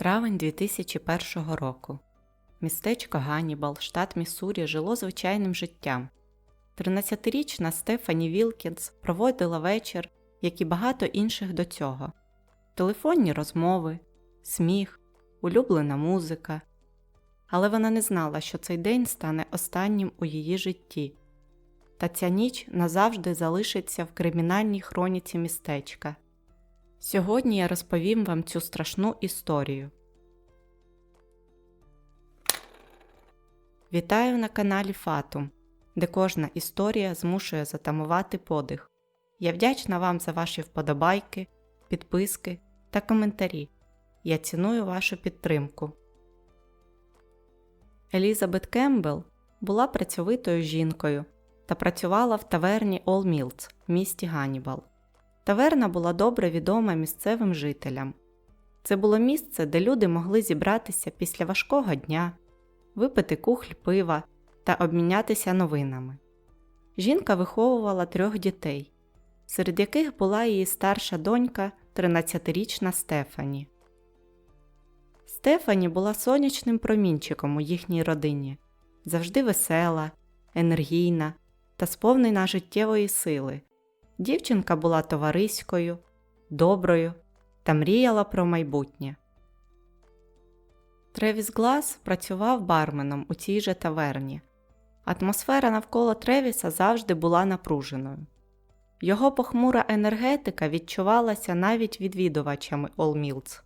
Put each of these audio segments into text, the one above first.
Травень 2001 року. Містечко Ганнібал, штат Міссурі, жило звичайним життям. 13-річна Стефані Вілкінс проводила вечір, як і багато інших до цього. Телефонні розмови, сміх, улюблена музика. Але вона не знала, що цей день стане останнім у її житті. Та ця ніч назавжди залишиться в кримінальній хроніці містечка. Сьогодні я розповім вам цю страшну історію. Вітаю на каналі Фатум, де кожна історія змушує затамувати подих. Я вдячна вам за ваші вподобайки, підписки та коментарі. Я ціную вашу підтримку. Елізабет Кембл була працьовитою жінкою та працювала в таверні All Mills в місті Ганнібал. Таверна була добре відома місцевим жителям. Це було місце, де люди могли зібратися після важкого дня, випити кухль пива та обмінятися новинами. Жінка виховувала трьох дітей, серед яких була її старша донька, 13-річна Стефані. Стефані була сонячним промінчиком у їхній родині, завжди весела, енергійна та сповнена життєвої сили. Дівчинка була товариською, доброю та мріяла про майбутнє. Тревіс Глас працював барменом у цій же таверні. Атмосфера навколо Тревіса завжди була напруженою. Його похмура енергетика відчувалася навіть відвідувачами Mills.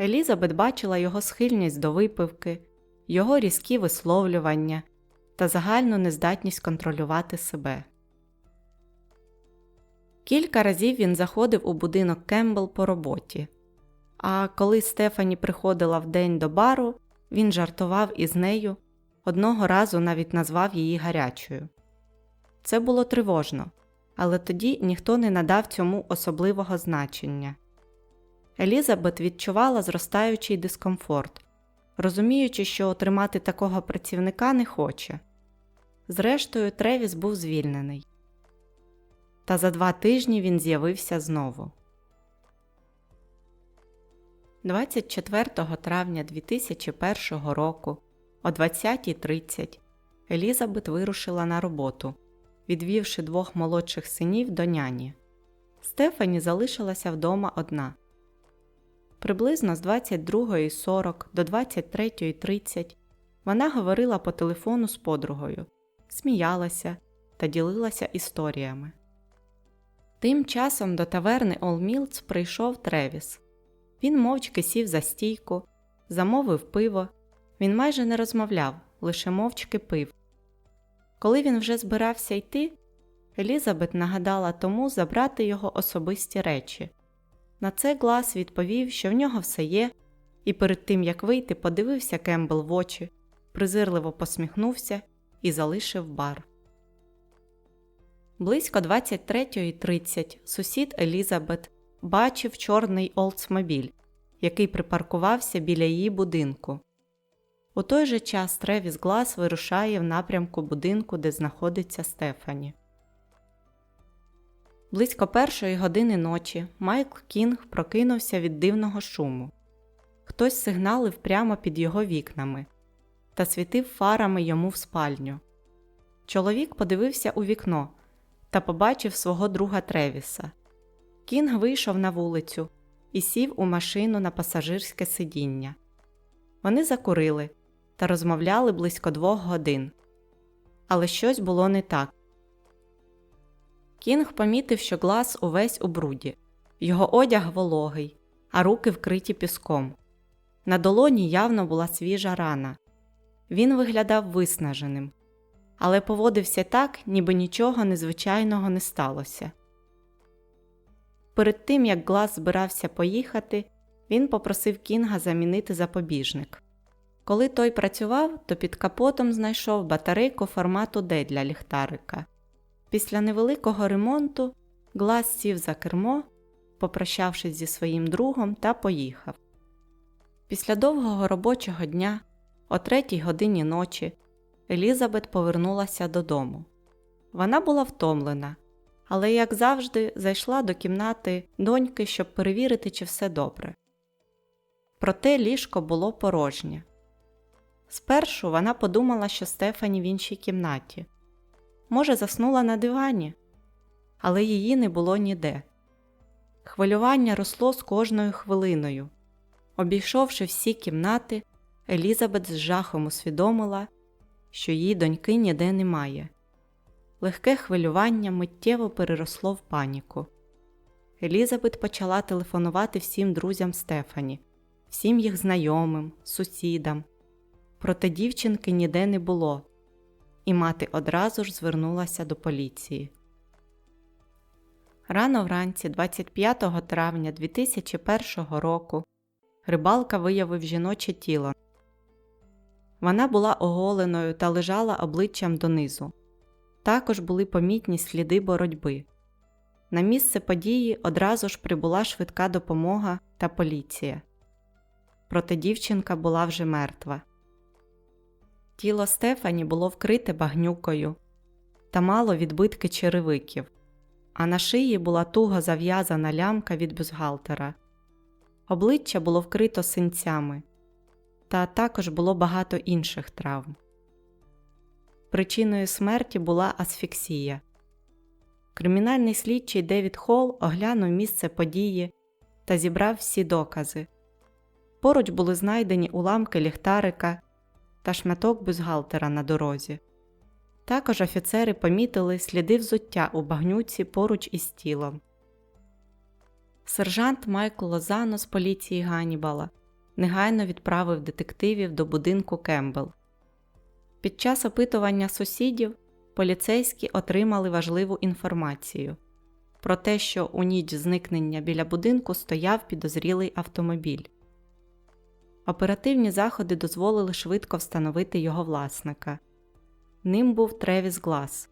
Елізабет бачила його схильність до випивки, його різкі висловлювання та загальну нездатність контролювати себе. Кілька разів він заходив у будинок Кембл по роботі, а коли Стефані приходила вдень до бару, він жартував із нею, одного разу навіть назвав її гарячою. Це було тривожно, але тоді ніхто не надав цьому особливого значення. Елізабет відчувала зростаючий дискомфорт, розуміючи, що отримати такого працівника не хоче. Зрештою, Тревіс був звільнений. Та за два тижні він з'явився знову. 24 травня 2001 року о 20.30 Елізабет вирушила на роботу, відвівши двох молодших синів до няні. Стефані залишилася вдома одна. Приблизно з 22.40 до 23.30 вона говорила по телефону з подругою, сміялася та ділилася історіями. Тим часом до таверни Mills прийшов Тревіс. Він мовчки сів за стійку, замовив пиво. Він майже не розмовляв, лише мовчки пив. Коли він вже збирався йти, Елізабет нагадала тому забрати його особисті речі. На це Глас відповів, що в нього все є, і перед тим як вийти, подивився Кембл в очі, презирливо посміхнувся і залишив бар. Близько 23.30 сусід Елізабет бачив чорний Олдсмобіль, який припаркувався біля її будинку. У той же час Тревіс Глас вирушає в напрямку будинку, де знаходиться Стефані. Близько першої години ночі Майкл Кінг прокинувся від дивного шуму. Хтось сигналив прямо під його вікнами та світив фарами йому в спальню. Чоловік подивився у вікно та побачив свого друга Тревіса. Кінг вийшов на вулицю і сів у машину на пасажирське сидіння. Вони закурили та розмовляли близько двох годин. Але щось було не так. Кінг помітив, що глас увесь у бруді, його одяг вологий, а руки вкриті піском. На долоні явно була свіжа рана. Він виглядав виснаженим, але поводився так, ніби нічого незвичайного не сталося. Перед тим як Глас збирався поїхати, він попросив Кінга замінити запобіжник. Коли той працював, то під капотом знайшов батарейку формату D для ліхтарика. Після невеликого ремонту Глас сів за кермо, попрощавшись зі своїм другом, та поїхав. Після довгого робочого дня, о третій годині ночі, Елізабет повернулася додому. Вона була втомлена, але, як завжди, зайшла до кімнати доньки, щоб перевірити, чи все добре. проте ліжко було порожнє. Спершу вона подумала, що Стефані в іншій кімнаті. Може, заснула на дивані, але її не було ніде. Хвилювання росло з кожною хвилиною. Обійшовши всі кімнати, Елізабет з жахом усвідомила, що її доньки ніде немає. Легке хвилювання миттєво переросло в паніку. Елізабет почала телефонувати всім друзям Стефані, всім їх знайомим, сусідам. Проте дівчинки ніде не було, і мати одразу ж звернулася до поліції. Рано вранці, 25 травня 2001 року, рибалка виявив жіноче тіло. Вона була оголеною та лежала обличчям донизу. Також були помітні сліди боротьби. На місце події одразу ж прибула швидка допомога та поліція. Проте дівчинка була вже мертва. Тіло Стефані було вкрите багнюкою та мало відбитки черевиків, а на шиї була туго зав'язана лямка від бюстгальтера. Обличчя було вкрито синцями, та також було багато інших травм. Причиною смерті була асфіксія. Кримінальний слідчий Девід Холл оглянув місце події та зібрав всі докази. Поруч були знайдені уламки ліхтарика та шматок бюстгальтера на дорозі. Також офіцери помітили сліди взуття у багнюці поруч із тілом. Сержант Майкл Лозано з поліції Ганнібала негайно відправив детективів до будинку Кембл. Під час опитування сусідів поліцейські отримали важливу інформацію про те, що у ніч зникнення біля будинку стояв підозрілий автомобіль. Оперативні заходи дозволили швидко встановити його власника. Ним був Тревіс Глас.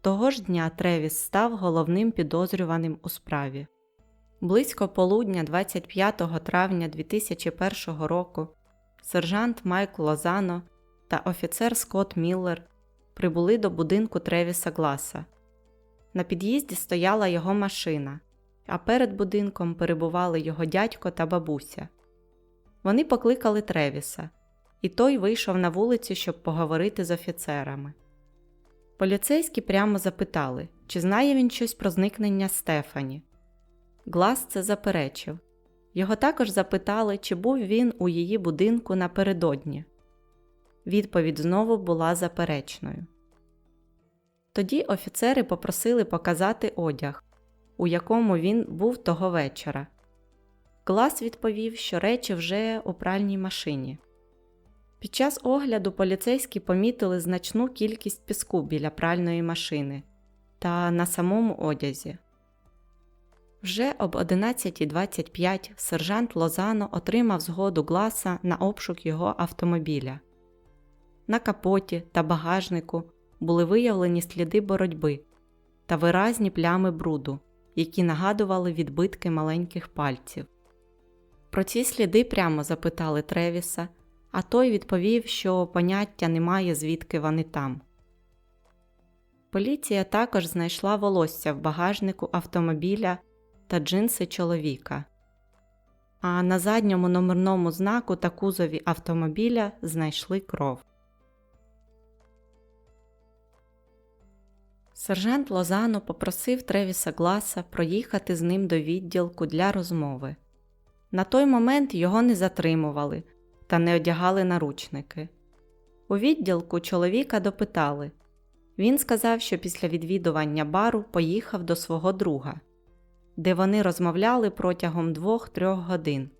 Того ж дня Тревіс став головним підозрюваним у справі. Близько полудня 25 травня 2001 року сержант Майкл Лозано та офіцер Скотт Міллер прибули до будинку Тревіса Гласа. На під'їзді стояла його машина, а перед будинком перебували його дядько та бабуся. Вони покликали Тревіса, і той вийшов на вулицю, щоб поговорити з офіцерами. Поліцейські прямо запитали, чи знає він щось про зникнення Стефані. Глас це заперечив. Його також запитали, чи був він у її будинку напередодні. Відповідь знову була заперечною. Тоді офіцери попросили показати одяг, у якому він був того вечора. Глас відповів, що речі вже у пральній машині. Під час огляду поліцейські помітили значну кількість піску біля пральної машини та на самому одязі. Вже об 11.25 сержант Лозано отримав згоду Гласа на обшук його автомобіля. На капоті та багажнику були виявлені сліди боротьби та виразні плями бруду, які нагадували відбитки маленьких пальців. Про ці сліди прямо запитали Тревіса, а той відповів, що поняття немає, звідки вони там. Поліція також знайшла волосся в багажнику автомобіля та джинси чоловіка. А на задньому номерному знаку та кузові автомобіля знайшли кров. Сержант Лозано попросив Тревіса Гласа проїхати з ним до відділку для розмови. На той момент його не затримували та не одягали наручники. У відділку чоловіка допитали. Він сказав, що після відвідування бару поїхав до свого друга, де вони розмовляли протягом двох-трьох годин.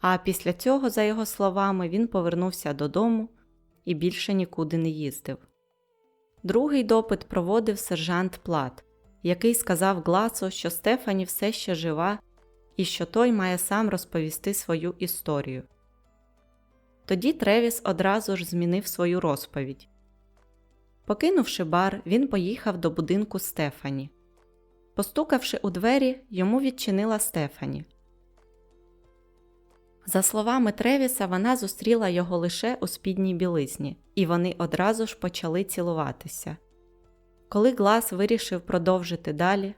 А після цього, за його словами, він повернувся додому і більше нікуди не їздив. Другий допит проводив сержант Плат, який сказав Гласу, що Стефані все ще жива і що той має сам розповісти свою історію. Тоді Тревіс одразу ж змінив свою розповідь. Покинувши бар, він поїхав до будинку Стефані. Постукавши у двері, йому відчинила Стефані. За словами Тревіса, вона зустріла його лише у спідній білизні, і вони одразу ж почали цілуватися. Коли Глас вирішив продовжити далі,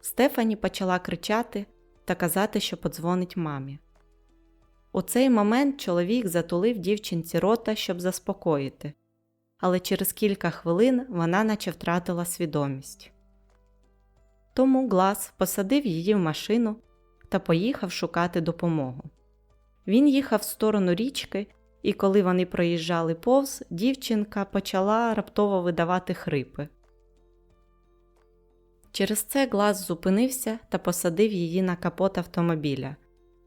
Стефані почала кричати та казати, що подзвонить мамі. У цей момент чоловік затулив дівчинці рота, щоб заспокоїти, але через кілька хвилин вона наче втратила свідомість. Тому Глас посадив її в машину та поїхав шукати допомогу. Він їхав в сторону річки, і коли вони проїжджали повз, дівчинка почала раптово видавати хрипи. Через це Глас зупинився та посадив її на капот автомобіля,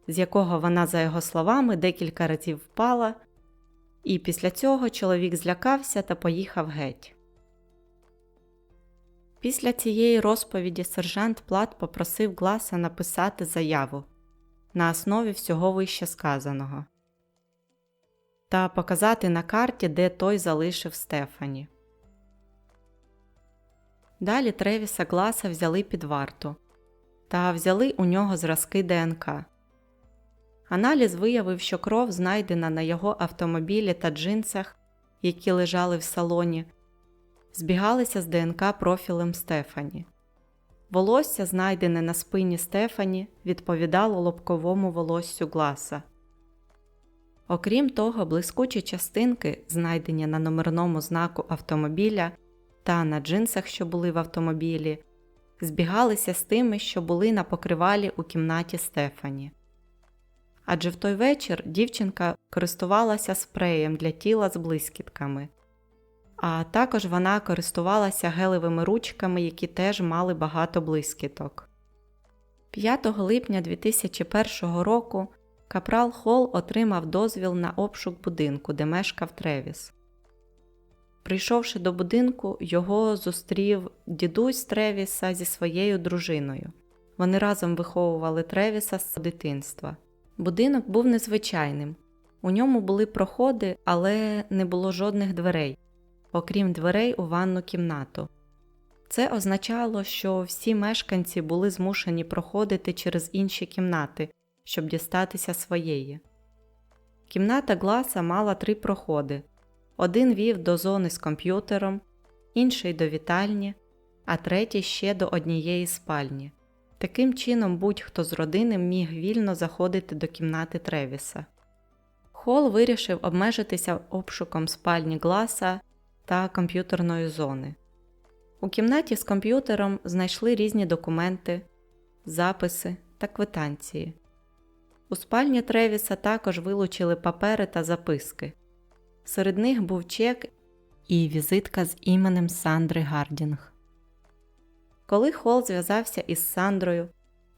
з якого вона, за його словами, декілька разів впала, і після цього чоловік злякався та поїхав геть. Після цієї розповіді сержант Плат попросив Гласа написати заяву на основі всього вище сказаного та показати на карті, де той залишив Стефані. Далі Тревіса Гласа взяли під варту та взяли у нього зразки ДНК. Аналіз виявив, що кров знайдена на його автомобілі та джинсах, які лежали в салоні, збігалися з ДНК профілем Стефані. Волосся, знайдене на спині Стефані, відповідало лобковому волоссю Гласа. Окрім того, блискучі частинки, знайдені на номерному знаку автомобіля та на джинсах, що були в автомобілі, збігалися з тими, що були на покривалі у кімнаті Стефані. Адже в той вечір дівчинка користувалася спреєм для тіла з блискітками, а також вона користувалася гелевими ручками, які теж мали багато блискіток. 5 липня 2001 року Капрал Холл отримав дозвіл на обшук будинку, де мешкав Тревіс. Прийшовши до будинку, його зустрів дідусь Тревіса зі своєю дружиною. Вони разом виховували Тревіса з дитинства. Будинок був незвичайним. У ньому були проходи, але не було жодних дверей, окрім дверей у ванну кімнату. Це означало, що всі мешканці були змушені проходити через інші кімнати, щоб дістатися своєї. Кімната Гласа мала три проходи один вів до зони з комп'ютером, інший до вітальні, а третій ще до однієї спальні. Таким чином, будь-хто з родини міг вільно заходити до кімнати Тревіса. Хол вирішив обмежитися обшуком спальні Гласа та комп'ютерної зони. У кімнаті з комп'ютером знайшли різні документи, записи та квитанції. У спальні Тревіса також вилучили папери та записки. Серед них був чек і візитка з іменем Сандри Гардінг. Коли Холл зв'язався із Сандрою,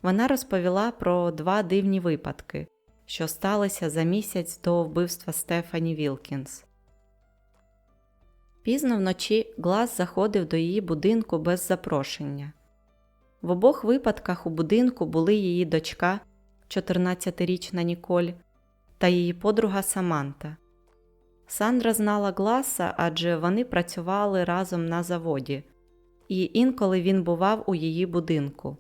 вона розповіла про два дивні випадки, що сталися за місяць до вбивства Стефані Вілкінс. Пізно вночі Глас заходив до її будинку без запрошення. В обох випадках у будинку були її дочка, 14-річна Ніколь, та її подруга Саманта. Сандра знала Гласа, адже вони працювали разом на заводі, і інколи він бував у її будинку.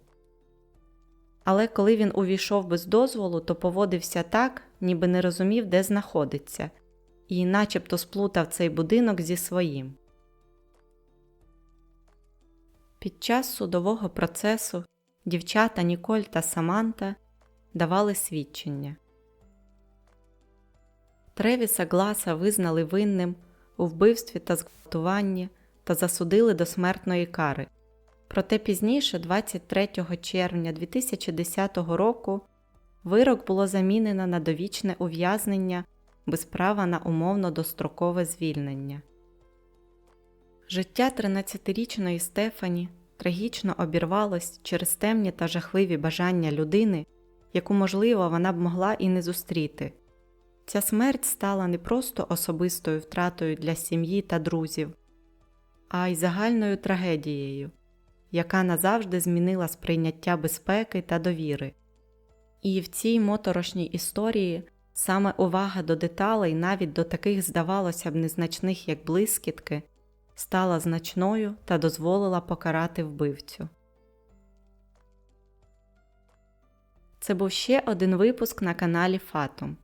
Але коли він увійшов без дозволу, то поводився так, ніби не розумів, де знаходиться, і начебто сплутав цей будинок зі своїм. Під час судового процесу дівчата Ніколь та Саманта давали свідчення. Тревіса Гласа визнали винним у вбивстві та зґвалтуванні та засудили до смертної кари. Проте пізніше, 23 червня 2010 року, вирок було замінено на довічне ув'язнення без права на умовно дострокове звільнення. Життя 13-річної Стефані трагічно обірвалось через темні та жахливі бажання людини, яку, можливо, вона б могла і не зустріти. Ця смерть стала не просто особистою втратою для сім'ї та друзів, а й загальною трагедією, яка назавжди змінила сприйняття безпеки та довіри. І в цій моторошній історії саме увага до деталей, навіть до таких, здавалося б, незначних як блискітки, стала значною та дозволила покарати вбивцю. Це був ще один випуск на каналі Фатум.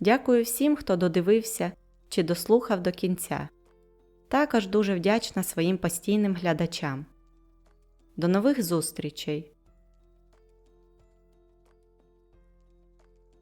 Дякую всім, хто додивився чи дослухав до кінця. Також дуже вдячна своїм постійним глядачам. До нових зустрічей!